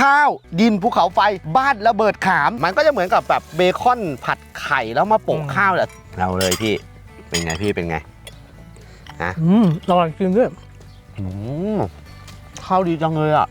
ข้าว ดินภูเขาไฟบ้านระเบิดขาม มันก็จะเหมือนกับแบบเบคอนผัดไข่แล้วมาโปะอืมข้าวแหละเอาเลยพี่เป็นไงพี่เป็นไงอืมอร่อยจริงด้วยอืมข้าวดีจังเลยอะ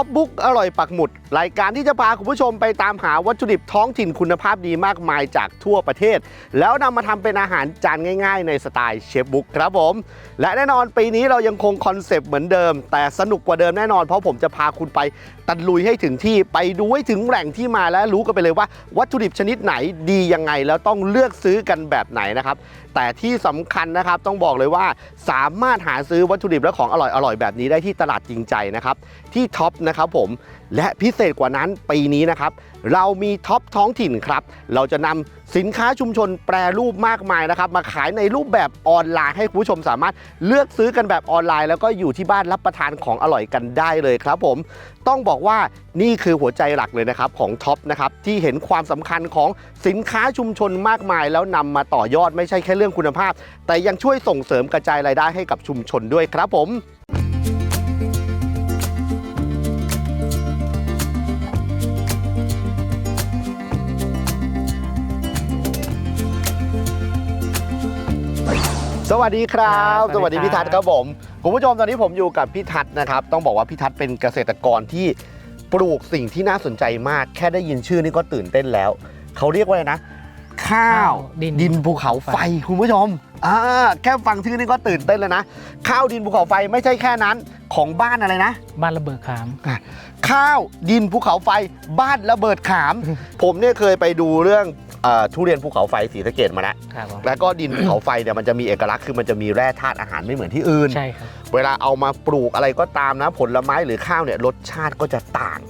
ท็อปบุ๊กอร่อยปักหมุด รายการที่จะพาคุณผู้ชมไปตามหาวัตถุดิบท้องถิ่นคุณภาพดีมากมายจากทั่วประเทศ แล้วนำมาทำเป็นอาหารจานง่ายๆ ในสไตล์เชฟบุ๊กครับผม และแน่นอนปีนี้เรายังคงคอนเซปต์เหมือนเดิม แต่สนุกกว่าเดิมแน่นอน เพราะผมจะพาคุณไปตะลุยให้ถึงที่ไปดูให้ถึงแหล่งที่มาและรู้กันไปเลยว่า วัตถุดิบชนิดไหนดียังไงแล้วต้องเลือกซื้อกันแบบไหนนะครับแต่ที่สำคัญนะครับต้องบอกเลยว่าสามารถหาซื้อวัตถุดิบและของอร่อยๆแบบนี้ได้ที่ตลาดจริงใจนะครับที่ท็อปนะครับผม และพิเศษกว่านั้นปีนี้นะครับ เรามีท็อปท้องถิ่นครับ เราจะนำสินค้าชุมชนแปรรูปมากมายนะครับ มาขายในรูปแบบออนไลน์ให้คุณผู้ชมสามารถเลือกซื้อกันแบบออนไลน์ แล้วก็อยู่ที่บ้านรับประทานของอร่อยกันได้เลยครับผมต้องบอกว่านี่คือหัวใจหลักเลยนะครับของท็อปนะครับที่เห็นความสำคัญของสินค้าชุมชนมากมาย แล้วนำมาต่อยอดไม่ใช่แค่เรื่องคุณภาพ แต่ยังช่วยส่งเสริมกระจายรายได้ให้กับชุมชนด้วยครับผม สวัสดีครับครับสวัสดีสวัสดีพี่ทัศน์ครับผมคุณผู้ชมตอนนี้ผมอยู่กับพี่ทัศน์นะครับ ต้องบอกว่าพี่ทัศน์เป็นเกษตรกรที่ปลูกสิ่งที่น่าสนใจมาก แค่ได้ยินชื่อนี่ก็ตื่นเต้นแล้ว เขาเรียกว่าอะไรนะ ข้าวดินดินภูเขาไฟคุณผู้ชมอ่าแค่ฟังชื่อนี่ก็ตื่นเต้นแล้วนะ ข้าวดินภูเขาไฟไม่ใช่แค่นั้นของบ้านอะไรนะ บ้านระเบิดขาม ข้าวดินภูเขาไฟบ้านระเบิดขาม ผมเนี่ยเคยไปดูเรื่องเออ ทุเรียนภูเขาไฟสีสะเกดมาแล้วครับผมแล้วก็ดินภูเขาไฟเนี่ยมันจะมีเอกลักษณ์คือมันจะมีแร่ธาตุอาหารไม่เหมือนที่อื่น ใช่ครับ เวลาเอามาปลูกอะไรก็ตามนะผลไม้หรือข้าวเนี่ยรสชาติก็จะต่าง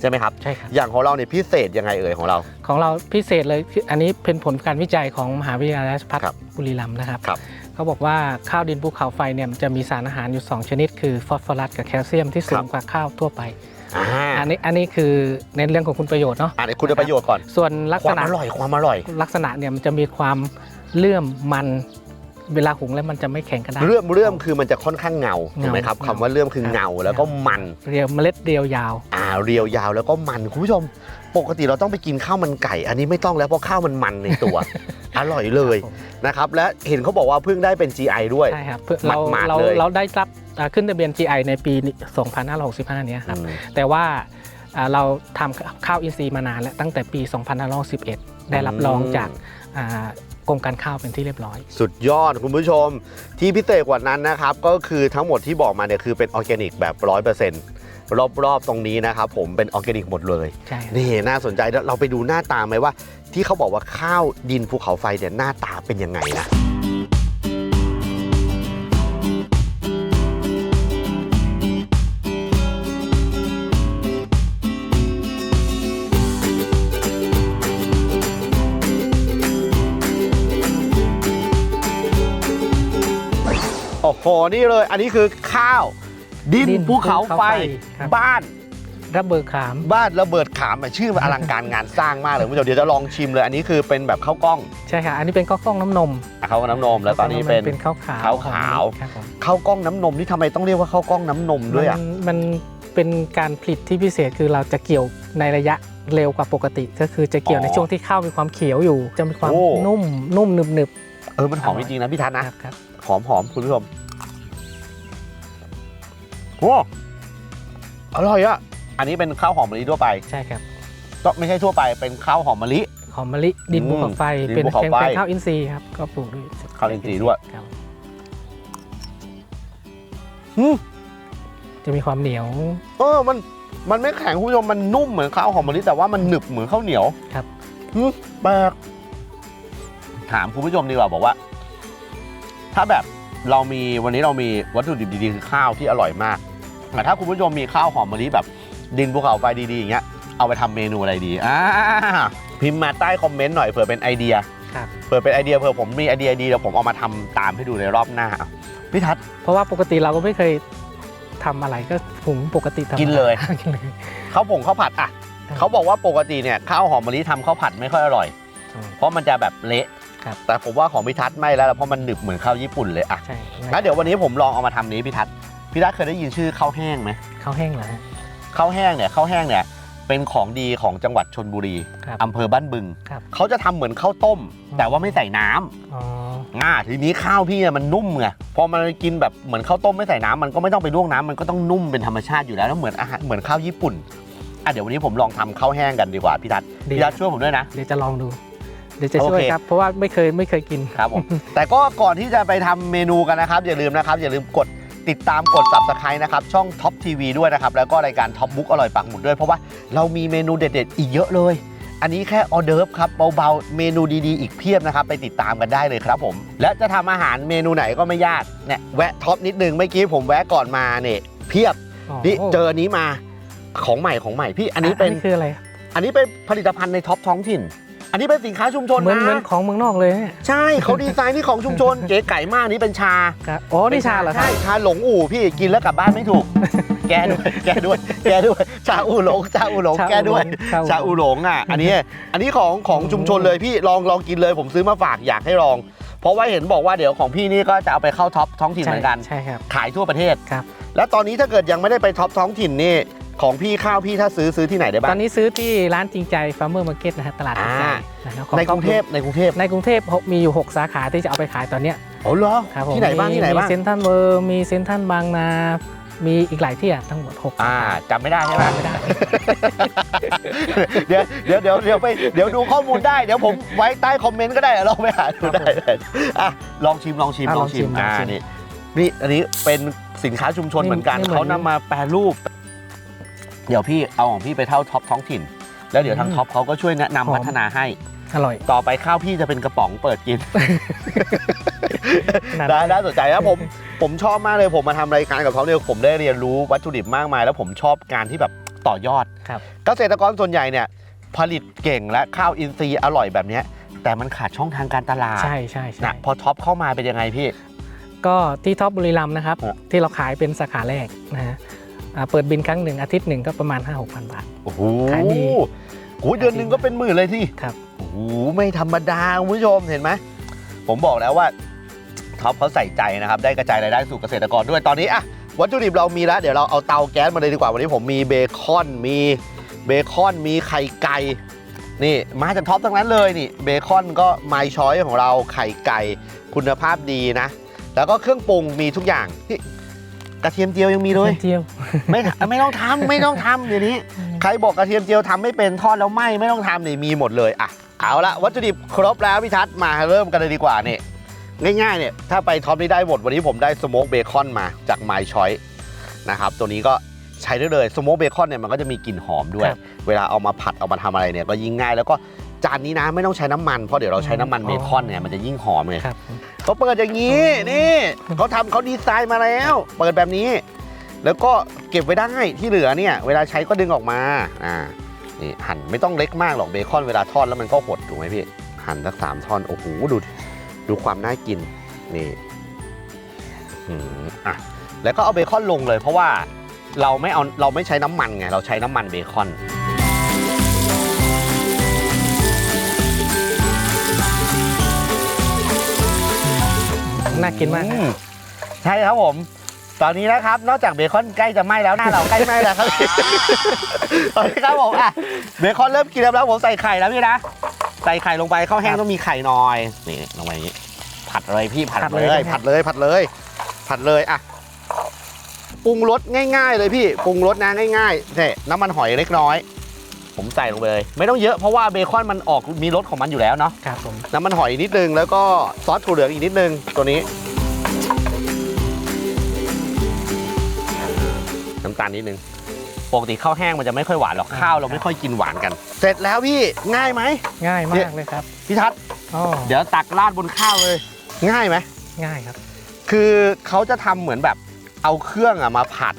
ใช่ไหมครับ ใช่ครับ อย่างของเราเนี่ยพิเศษยังไงเอ่ยของเรา ของเราพิเศษเลยคืออันนี้เป็นผลการวิจัยของมหาวิทยาลัยราชภัฏครับบุรีรัมย์นะครับ ครับ เขาบอกว่าข้าวดินภูเขาไฟเนี่ยมันจะมีสารอาหารอยู่ 2 ชนิด คือฟอสฟอรัสกับแคลเซียมที่สูงกว่าข้าวทั่วไป อ่าอันนี้อันนี้คือในเรื่องของคุณประโยชน์เนาะอันนี้คุณประโยชน์ก่อน ส่วนลักคษวามณะอร่อยความอร่อย ลักษณะเนี่ยมันจะมีความเลื่อมมันเวลาหุงแล้วมันจะไม่แข็งกระด้าง เรื่อมเรื่อมคือมันจะค่อนข้างเงาถูกไหมครับเงา คำว่าเรื่อมคือครับเงาแล้วก็มัน เรียวเมล็ดเรียวยาว อ่าเรียวยาวแล้วก็มันคุณผู้ชม ปกติเราต้องไปกินข้าวมันไก่ อันนี้ไม่ต้องแล้วเพราะข้าวมันมันในตัว อร่อยเลยครับผมนะครับและเห็นเขาบอกว่าเพิ่งได้เป็น GI ด้วยใช่ครับเพื่อเราหมาดๆเราเลย เราได้รับอ่าขึ้นทะเบียน GI ในปี 2565 เนี้ยครับอืมแต่ว่าอ่าเราทำข้าวอินทรีย์มานานแล้วตั้งแต่ปี 2511 ได้รับรองจากอ่ากรมการข้าวเป็นที่เรียบร้อย สุดยอดคุณผู้ชม ที่พิเศษกว่านั้นนะครับ ก็คือทั้งหมดที่บอกมาเนี่ยคือเป็นออร์แกนิกแบบร้อยเปอร์เซ็นต์ รอบๆตรงนี้นะครับผมเป็นออร์แกนิกหมดเลยใช่ครับนี่น่าสนใจแล้วเราไปดูหน้าตาไหมว่า ที่เขาบอกว่าข้าวดินภูเขาไฟเนี่ยหน้าตาเป็นยังไงนะโอ้โหนี่เลยอันนี้คือข้าว ดินดินภูเขาไฟภูเขาไฟครับ บ้าน ระเบิดขาม บ้านระเบิดขามอะชื่อมันอลังการงานสร้างมากเลยคุณผู้ชมเดี๋ยวจะลองชิมเลย อันนี้คือเป็นแบบข้าวกล้องใช่ค่ะ อันนี้เป็นข้าวกล้องน้ำนมอะข้าวกล้องน้ำนม แล้วตอนนี้เป็น เป็นข้าวขาวข้าวขาวครับผมข้าวกล้องน้ำนมนี่ทำไมต้องเรียกว่าข้าวกล้องน้ำนมด้วยอะ มันมันเป็นการผลิตที่พิเศษคือเราจะเกี่ยวในระยะเร็วกว่าปกติ ก็คือจะเกี่ยวอ๋อในช่วงที่ข้าวมีความเขียวอยู่ จะมีความโอ้ นุ่มนุ่มหนึบหนึบเออมันหอมจริงๆนะพี่ทัศน์ๆนะ ครับครับ หอมหอมคุณผู้ชม โอ้อร่อยอะอันนี้เป็นข้าวหอมมะลิทั่วไป ใช่ครับก็ไม่ใช่ทั่วไปเป็นข้าวหอมมะลิ หอมมะลิดินอืมภูเขาไฟดินเป็นภูเขาเป็นไฟ เป็นข้าวอินทรีย์ครับก็ปลูกด้วยข้าวอินทรีย์ด้วยครับอืมจะมีความเหนียว เออมันมันไม่แข็งคุณผู้ชมมันนุ่มเหมือนข้าวหอมมะลิแต่ว่ามันหนึบเหมือนข้าวเหนียวครับ อืมแปลกถามคุณผู้ชมดีกว่าบอกว่า ถ้าแบบเรามีวันนี้เรามีวัตถุดิบดีๆคือข้าวที่อร่อยมาก แต่ถ้าคุณผู้ชมมีข้าวหอมมะลิแบบ ดินภูเขาไฟดีๆอย่างเงี้ยเอาไปทำเมนูอะไรดีอ่าพิมพ์มาใต้คอมเมนต์หน่อยเผื่อเป็นไอเดียครับ เผื่อเป็นไอเดียเผื่อผมมีไอเดียดีเดี๋ยวผมเอามาทำตามให้ดูในรอบหน้าเอาพี่ทัศน์เพราะว่าปกติเราก็ไม่เคยทำอะไรก็หุงปกติธรรมดากินเลย กินเลย ข้าวผงข้าวผัดอะครับเขาบอกว่าปกติเนี่ยข้าวหอมมะลิทำข้าวผัดไม่ค่อยอร่อยอืมเพราะมันจะแบบเละครับ แต่ผมว่าของพี่ทัศน์ไม่แล้วเพราะมันหนึบเหมือนข้าวญี่ปุ่นเลยอะใช่งั้นเดี๋ยววันนี้ผมลองเอามาทำนี้พี่ทัศน์ พี่ทัศน์เคยได้ยินชื่อข้าวแห้งไหมข้าวแห้งเหรอฮะ ข้าวแห้งเนี่ยข้าวแห้งเนี่ยเป็นของดีของจังหวัดชนบุรีครับอำเภอบ้านบึง ครับ เขาจะทำเหมือนข้าวต้มอืมแต่ว่าไม่ใส่น้ำ อ๋อ อ่าทีนี้ข้าวพี่อะมันนุ่มไงพอมันกินแบบเหมือนข้าวต้มไม่ใส่น้ำมันก็ไม่ต้องไปลวกน้ำมันก็ต้องนุ่มเป็นธรรมชาติอยู่แล้วแล้วเหมือนอาหารเหมือนข้าวญี่ปุ่นอะเดี๋ยววันนี้ผมลองทำข้าวแห้งกันดีกว่าพี่ทัศน์ดี พี่ทัศน์ช่วยผมด้วยนะ เดี๋ยวจะลองดู เดี๋ยวจะช่วยโอเค ครับ เพราะว่าไม่เคยไม่เคยกิน ครับผม แต่ก็ก่อนที่จะไปทำเมนูกันนะครับ อย่าลืมนะครับ อย่าลืมกด ติดตามกด subscribe นะครับ ช่อง Top TV ด้วยนะครับ แล้วก็รายการ Top Book อร่อยปักหมุดด้วย เพราะว่าเรามีเมนูเด็ดๆ อีกเยอะเลย อันนี้แค่ออเดิร์ฟครับเบาๆ เมนูดีๆ อีกเพียบนะครับ ไปติดตามกันได้เลยครับผม และจะทำอาหารเมนูไหนก็ไม่ยากเนี่ยแวะท็อปนิดนึงเมื่อกี้ผมแวะก่อนมาเนี่ยเพียบอ๋อนี่เจออันนี้มาของใหม่ของใหม่พี่อันนี้เป็นคืออะไรครับอันนี้เป็นผลิตภัณฑ์ในท็อปท้องถิ่น อันนี้เป็นสินค้าชุมชนเหมือนนะเหมือนของเมืองนอกเลยเนี่ยใช่เขาดีไซน์ที่ของชุมชน เก๋ไก่มากนี่เป็นชาครับอ๋อนี่ชาเหรอครับใช่ชาหลงอู่พี่กินแล้วกลับบ้านไม่ถูก แกด้วยแกด้วย แกด้วยชาอู่หลงชาอู่หลงแกด้วยชาอู่หลงอะ อันนี้อันนี้ของของชุมชนเลยพี่ลองลองกินเลยผมซื้อมาฝากอยากให้ลอง เพราะว่าเห็นบอกว่าเดี๋ยวของพี่นี่ก็จะเอาไปเข้าท็อปท้องถิ่นเหมือนกัน ใช่ครับ ขายทั่วประเทศ ครับ แล้วตอนนี้ถ้าเกิดยังไม่ได้ไปท็อปท้องถิ่นนี่ ของพี่ข้าวพี่ถ้าซื้อซื้อที่ไหนได้ตบ้าองนนี้ซื้อที่ร้านจริงใจ Farmer Market นะฮะตลาดจริงใจอ่า นะครับในกรุงเทพในกรุงเทพในกรุงเทพมีอยู่ 6 สาขาที่จะเอาไปขายตอนเนี้ยอ๋อเหรอครับผมที่ไหนบ้างมีที่ไหนบ้างมีเซนทรัลเวิร์มีเซนทรัลบางนา มีอีกหลายที่อะทั้งหมด6สาอ่าขาจำไม่ได้ใช่ไหม ไม่ได้ เดี๋ยวเดี๋ยวเดี๋ยวเดี๋ยวไปเดี๋ยวดูข้อมูลได้เดี๋ยวผมไว้ใต้คอมเมนต์ก็ได้ลองไปหาดูได้เลยอะลองชิมลองชิมอะลองชิมลองชิมอ่าลองชิมนี่นี่อันนี้เป็นสินค้าชุมชนนี่เหมือนกันนี่เหมือน เขานำมาแปรรูป เดี๋ยวพี่เอาของพี่ไปเท่าท็อปท้องถิ่น แล้วเดี๋ยวทางท็อปเขาก็ช่วยแนะนำพัฒนาให้ อร่อย ต่อไปข้าวพี่จะเป็นกระป๋องเปิดกินขนาดได้ได้สนใจแล้วผม ผมชอบมากเลยผมมาทำรายการกับเขาเนี่ยผมได้เรียนรู้วัตถุดิบมากมาย แล้วผมชอบการที่แบบต่อยอดครับ เกษตรกรส่วนใหญ่เนี่ย ผลิตเก่งและข้าวอินทรีย์อร่อยแบบเนี้ยแต่มันขาดช่องทางการตลาดใช่ใช่ใช่นะพอท็อปเข้ามาเป็นยังไงพี่ ก็ที่ท็อปบุรีรัมย์นะครับอะที่เราขายเป็นสาขาแรกนะฮะอ่า เปิดบินครั้งหนึ่งอาทิตย์หนึ่งก็ประมาณ 5 6 0 0 0 บาท โอ้โหขายดี โอ้โหเดือนหนึ่งก็เป็นหมื่นเลยที่ครับ โอ้โหไม่ธรรมดาคุณผู้ชมเห็นไหมผมบอกแล้วว่าท็อปเขาใส่ใจนะครับได้กระจายรายได้สู่เกษตรกรด้วยตอนนี้อะวัตถุดิบเรามีแล้ว เดี๋ยวเราเอาเตาแก๊สมาเลยดีกว่าวันนี้ผมมีเบคอนมีเบคอนมีไข่ไก่นี่มาจากท็อปทั้งนั้นเลยนี่เบคอนก็ไมช้อยของเราไข่ไก่คุณภาพดีนะ แล้วก็เครื่องปรุงมีทุกอย่างนี่ กระเทียมเจียวยังมีเลย เจียว ไม่ทำไม่ต้องทำไม่ต้องทำเดี๋ยวนี้ ใครบอกกระเทียมเจียวทำไม่เป็นทอดแล้วไหมไม่ต้องทำนี่มีหมดเลยอะเอาละวัตถุดิบครบแล้วพี่ทัศน์มาเริ่มกันเลยดีกว่านี่ง่ายๆเนี่ยถ้าไปท็อปนี้ได้หมดวันนี้ผมได้สโมกเบคอนมาจากไมช้อยนะครับตัวนี้ก็ใช้ได้เลยสโมกเบคอนเนี่ยมันก็จะมีกลิ่นหอมด้วย ครับ เวลาเอามาผัดเอามาทำอะไรเนี่ยก็ยิ่งง่ายแล้วก็ จานนี้นะไม่ต้องใช้น้ำมันเพราะเดี๋ยวเราใช้น้ำมันเบคอนเนี่ยมันจะยิ่งหอมไงครับ เขาเปิดอย่างนี้นี่เขาทำเขาดีไซน์มาแล้ว เปิดแบบนี้ แล้วก็เก็บไว้ได้ที่เหลือเนี่ย เวลาใช้ก็ดึงออกมาอ่านี่หั่นไม่ต้องเล็กมากหรอกเบคอนเวลาทอดแล้วมันก็หดถูกไหมพี่ หั่นสักสามท่อนโอ้โหดูดูความน่ากินนี่อืมอะแล้วก็เอาเบคอนลงเลย เพราะว่าเราไม่เอาเราไม่ใช้น้ำมันไงเราใช้น้ำมันเบคอน น่ากินมากอืใช่ครับผม ตอนนี้นะครับ นอกจากเบคอนใกล้จะไหม้แล้วหน้าเราใกล้ไหม้แล้วครับ ตอนนี้ครับผมอะเบคอนเริ่มกินแล้วผมใส่ไข่แล้วพี่นะ ใส่ไข่ลงไปข้าวแห้งต้องมีไข่หน่อยนี่ลงไปอย่างนี้ ผัดเลยพี่ผัดผัดเลเลยยใช่ไหมผัดเลย ผัดเลย ผัดเลยอะปรุงรสง่าย ๆ เลยพี่ปรุงรสนะง่ายๆเนี่ยน้ำมันหอยเล็กน้อย ผมใส่ลงไปเลย ไม่ต้องเยอะเพราะว่าเบคอนมันออกมีรสของมันอยู่แล้วเนาะครับผมน้ำมันหอยนิดนึงแล้วก็ซอสถั่วเหลืองอีกนิดนึงตัวนี้ น้ำตาลนิดนึงปกติข้าวแห้งมันจะไม่ค่อยหวานหรอกข้าวเราไม่ค่อยกินหวานกัน เสร็จแล้วพี่ง่ายไหมง่ายเนี่มายกเลยครับพี่ทัศน์อ๋อเดี๋ยวตักราดบนข้าวเลย ง่ายไหมง่ายครับ คือเขาจะทำเหมือนแบบเอาเครื่องอะมาผัด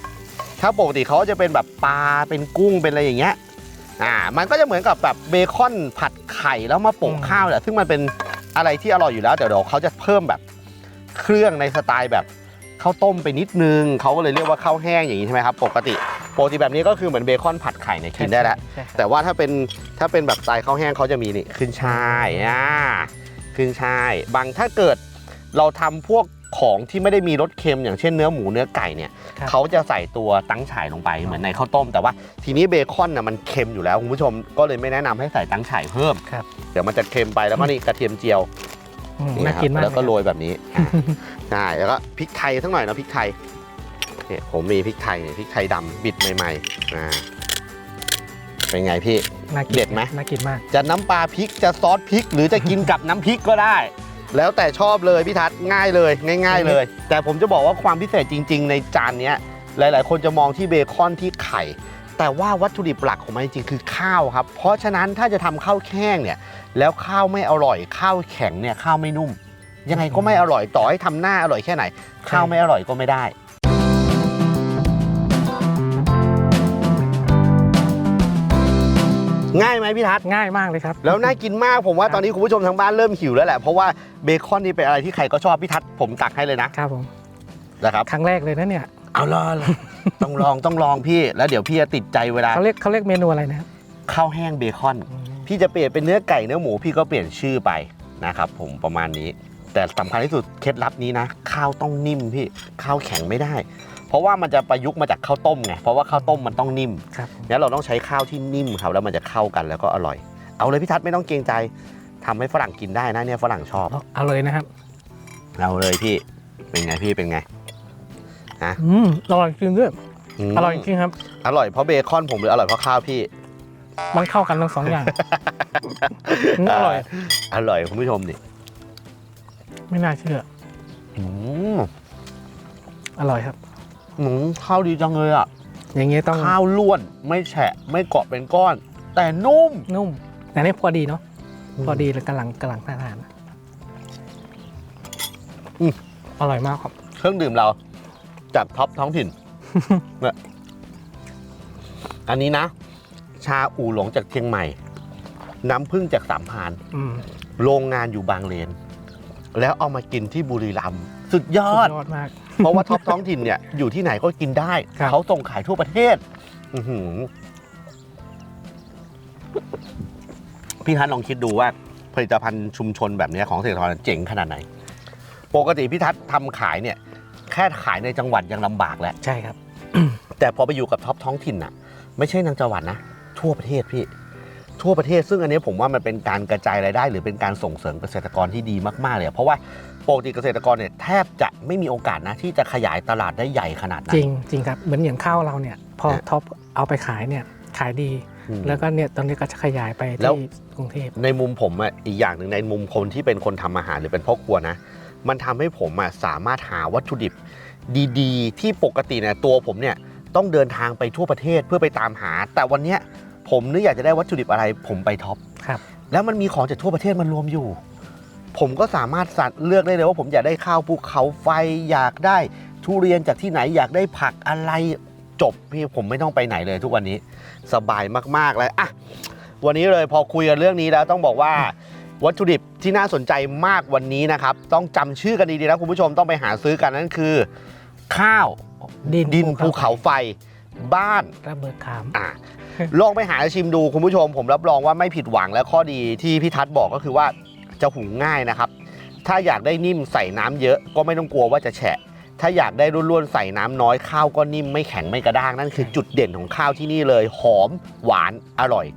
ถ้าปกติเขาจะเป็นแบบปลาเป็นกุ้งเป็นอะไรอย่างเงี้ย อ่ามันก็จะเหมือนกับแบบเบคอนผัดไข่แล้วมาโปะอืมข้าวแหละซึ่งมันเป็นอะไรที่อร่อยอยู่แล้วแต่เดี๋ยวเขาจะเพิ่มแบบเครื่องในสไตล์แบบข้าวต้มไปนิดนึงเขาก็เลยเรียกว่าข้าวแห้งอย่างนี้ใช่ไหมครับปกติปกติแบบนี้ก็คือเหมือนเบคอนผัดไข่เนี่ยกินได้แล้วใช่ครับแต่ว่าถ้าเป็นถ้าเป็นแบบสไตล์ข้าวแห้งเขาจะมีนี่ขึ้นช่ายอ่าขึ้นช่ายบางถ้าเกิดเราทำพวก ของที่ไม่ได้มีรสเค็มอย่างเช่นเนื้อหมูเนื้อไก่เนี่ยครับ เขาจะใส่ตัวตั้งฉายลงไปเหมือนในข้าวต้ม แต่ว่าทีนี้เบคอนน่ะมันเค็มอยู่แล้วคุณผู้ชมก็เลยไม่แนะนำให้ใส่ตั้งฉายเพิ่มครับ เดี๋ยวมันจะเค็มไปแล้วก็นี่กระเทียมเจียวอืมนี่น่าครับกินมากแล้วก็เยโรยแบบนี้อะใช่แล้วก็พริกไทยสักหน่อยนะพริกไทยเนี่ยผมมีพริกไทยเนี่ยพริกไทยดำบิดใหม่ๆอ่าเป็นไงพี่ น่ากินเด็ดไหม น่ากินมาก จะน้ำปลาพริกจะซอสพริก หรือจะกินกับน้ำพริกก็ได้ แล้วแต่ชอบเลยพี่ทัศน์ง่ายเลยง่าย ๆ เลย แต่ผมจะบอกว่าความพิเศษจริง ๆ ในจานเนี้ยหลาย ๆ คนจะมองที่เบคอนที่ไข่ แต่ว่าวัตถุดิบหลักของมันจริงๆคือข้าวครับ เพราะฉะนั้นถ้าจะทำข้าวแห้งเนี่ยแล้วข้าวไม่อร่อยข้าวแข็งเนี่ยข้าวไม่นุ่ม ยังไงก็ไม่อร่อยต่อให้ทำหน้าอร่อยแค่ไหน ข้าวไม่อร่อยก็ไม่ได้ ง่ายไหมพี่ทัศน์ง่ายมากเลยครับ แล้วน่ากินมากผมว่าตอนนี้คุณผู้ชมทางบ้านเริ่มหิวแล้วแหละเพราะว่าเบคอนนี่เป็นอะไรที่ใครก็ชอบพี่ทัศน์ผมตักให้เลยนะครับผมนะครับครั้งแรกเลยนะเนี่ยเอาลองต้องลองต้องลองพี่แล้วเดี๋ยวพี่จะติดใจเวลาเขาเรียกเขาเรียกเมนูอะไรนะครับข้าวแห้งเบคอนอืมพี่จะเปลี่ยนเป็นเนื้อไก่เนื้อหมูพี่ก็เปลี่ยนชื่อไปนะครับผมประมาณนี้ แต่สำคัญที่สุดเคล็ดลับนี้นะ ข้าวต้องนิ่มพี่ข้าวแข็งไม่ได้ เพราะว่ามันจะประยุกต์มาจากข้าวต้มไงเพราะว่าข้าวต้มมันต้องนิ่มครับงั้นเราต้องใช้ข้าวที่นิ่มครับแล้วมันจะเข้ากันแล้วก็อร่อย เอาเลยพี่ทัศน์ไม่ต้องเกรงใจทำให้ฝรั่งกินได้นะเนี่ยฝรั่งชอบ เอาเอาเลยนะครับเอาเลยพี่เป็นไงพี่เป็นไง อืมอร่อยจริงด้วยมอร่อยจริงครับ อร่อยเพราะเบคอนผมหรืออร่อยเพราะข้าวพี่ มันเข้ากันทั้งสองอย่าง อืมอร่อย อร่อยคุณผู้ชมดิไม่น่าเชื่อ อืมอร่อยครับ อืมข้าวดีจังเลยอะ อย่างเงี้ยต้องข้าวล้วนไม่แฉะ ไม่เกาะเป็นก้อน แต่นุ่มนุ่มแต่นี่พอดีเนาะพอดีเลยกำลังกำลังน่าทานอืมอร่อยมากครับ เครื่องดื่มเรา จากท็อปท้องถิ่นเนี่ยอันนี้นะ ชาอู่หลงจากเชียงใหม่ น้ำผึ้งจากสามพรานอืมโรงงานอยู่บางเลน แล้วเอามากินที่บุรีรัมย์สุดยอสุดดยอดมาก เพราะว่าท็อปท้องถิ่นเนี่ยอยู่ที่ไหนก็กินได้ ครับ เขาส่งขายทั่วประเทศ อื้อหือพี่ทัศน์ลองคิดดูว่า ผลิตภัณฑ์ชุมชนแบบเนี้ยของเกษตรกรเจ๋งขนาดไหน ปกติพี่ทัศน์ทำขายเนี่ย แค่ขายในจังหวัดยังลำบากแล้ว ใช่ครับ แต่พอไปอยู่กับท็อปท้องถิ่นน่ะ ไม่ใช่ในจังหวัดนะ ทั่วประเทศพี่ ทั่วประเทศซึ่งอันนี้ผมว่ามันเป็นการกระจายรายได้ หรือเป็นการส่งเสริมเกษตรกรที่ดีมากๆเลยอะเพราะว่า ปกติเกษตรกรเนี่ยแทบจะไม่มีโอกาสนะที่จะขยายตลาดได้ใหญ่ขนาดนั้น จริงจริงครับเหมือนอย่างข้าวเราเนี่ยพอฮะท็อปเอาไปขายเนี่ยขายดีอืม แล้วก็เนี่ยตอนนี้ก็จะขยายไปแล้ว ที่กรุงเทพ ในมุมผมอะอีกอย่างหนึ่งในมุมคนที่เป็นคนทำอาหารหรือเป็นพ่อครัวนะ มันทำให้ผมอะสามารถหาวัตถุดิบ ดีๆ ที่ปกติเนี่ยตัวผมเนี่ยต้องเดินทางไปทั่วประเทศเพื่อไปตามหา แต่วันเนี้ยผมนึกอยากจะได้วัตถุดิบอะไรผมไปท็อปครับ แล้วมันมีของจากทั่วประเทศมันรวมอยู่ ผมก็สามารถสัตว์เลือกได้เลยว่าผมอยากได้ข้าวภูเขาไฟอยากได้ทุเรียนจากที่ไหนอยากได้ผักอะไรจบพี่ผมไม่ต้องไปไหนเลยทุกวันนี้สบายมากๆเลยอะวันนี้เลยพอคุยกันเรื่องนี้แล้วต้องบอกว่าวัตถุดิบที่น่าสนใจมากวันนี้นะครับ ต้องจำชื่อกันดีๆนะคุณผู้ชมต้องไปหาซื้อกันนั่นคือ ข้าวดินดินภูเขาไฟบ้าน ระเบิดขาม อะ ลองไปหาชิมดูคุณผู้ชม ผมรับรองว่าไม่ผิดหวังและข้อดีที่พี่ทัศน์บอกก็คือว่า จะหุงง่ายนะครับ ถ้าอยากได้นิ่มใส่น้ำเยอะก็ไม่ต้องกลัวว่าจะแฉะ ถ้าอยากได้ร่วนๆใส่น้ำน้อยข้าวก็นิ่มไม่แข็งไม่กระด้างนั่นคือจุดเด่นของข้าวที่นี่เลย หอม หวานอร่อย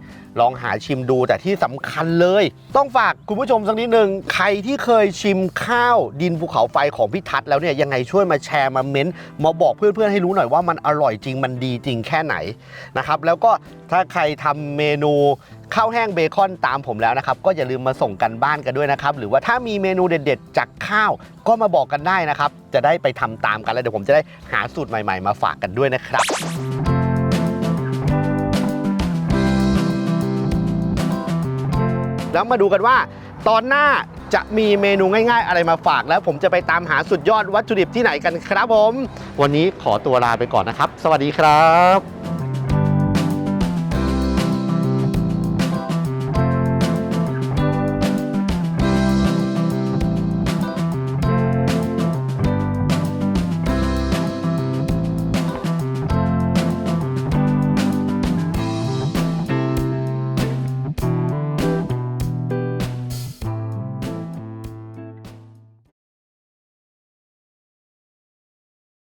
ลองหาชิมดูแต่ที่สำคัญเลย ต้องฝากคุณผู้ชมสักนิดหนึ่งใครที่เคยชิมข้าวดินภูเขาไฟของพี่ทัศน์แล้วเนี่ยยังไงช่วยมาแชร์มาเม้นต์มาบอกเพื่อนๆให้รู้หน่อยว่ามันอร่อยจริงมันดีจริงแค่ไหนนะครับแล้วก็ถ้าใครทำเมนู ข้าวแห้งเบคอนตามผมแล้วนะครับ ก็อย่าลืมมาส่งกันบ้านกันด้วยนะครับ หรือว่าถ้ามีเมนูเด็ดๆ จากข้าวก็มาบอกกันได้นะครับ จะได้ไปทำตามกันแล้วเดี๋ยวผมจะได้หาสูตรใหม่ๆ มาฝากกันด้วยนะครับ แล้วมาดูกันว่า ตอนหน้าจะมีเมนูง่าย ๆ อะไรมาฝาก แล้วผมจะไปตามหาสุดยอดวัตถุดิบที่ไหนกันครับผม วันนี้ขอตัวลาไปก่อนนะครับ สวัสดีครับ